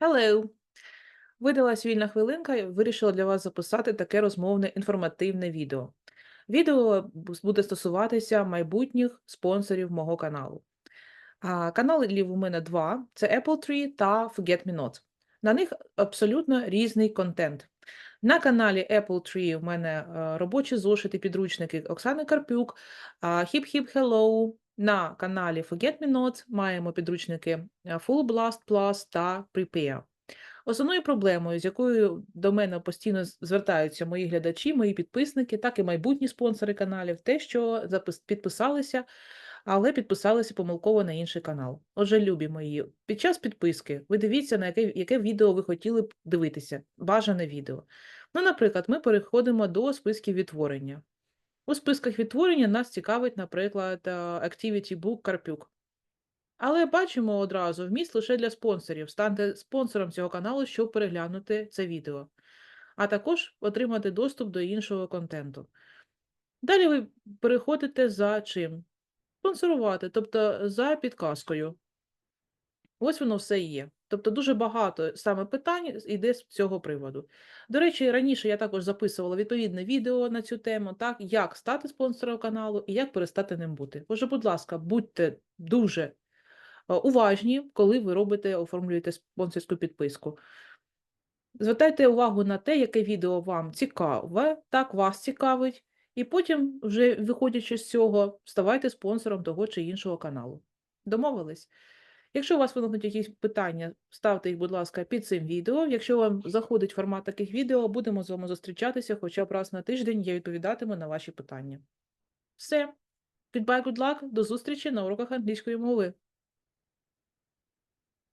Hello! Видалась вільна хвилинка і вирішила для вас записати таке розмовне інформативне відео. Відео буде стосуватися майбутніх спонсорів мого каналу. А, каналів у мене два: це Apple Tree та Forget Me Not. На них абсолютно різний контент. На каналі Apple Tree у мене е, робочі зошити, підручники Оксани Карпюк, Hello. На каналі Forget Me Not маємо підручники е, Full Blast Plus та Prepare. Основною проблемою, з якою до мене постійно звертаються мої глядачі, мої підписники, так і майбутні спонсори каналів, те, що підписалися, але підписалися помилково на інший канал. Отже, любі мої, під час підписки ви дивіться, на яке, яке відео ви хотіли б дивитися, бажане відео. Ну, наприклад, ми переходимо до списків відтворення. У списках відтворення нас цікавить, наприклад, е, Activity Book Карпюк. Але бачимо одразу вміст лише для спонсорів. Станьте спонсором цього каналу, щоб переглянути це відео, а також отримати доступ до іншого контенту. Далі ви переходите за чим? Спонсорувати, тобто за підказкою. Ось воно все є. Тобто дуже багато саме питань йде з цього приводу. До речі, раніше я також записувала відповідне відео на цю тему, так, як стати спонсором каналу і як перестати ним бути. Отже, будь ласка, будьте дуже е, уважні, коли ви робите, оформлюєте спонсорську підписку. Звертайте увагу на те, яке відео вам цікаве, так вас цікавить, і потім, вже виходячи з цього, ставайте спонсором того чи іншого каналу. Домовились? Якщо у вас виникнуть якісь питання, ставте їх, будь ласка, під цим відео. Якщо вам заходить формат таких відео, будемо з вами зустрічатися хоча б раз на тиждень, я відповідатиму на ваші питання. Все. Goodbye, good luck, до зустрічі на уроках англійської мови.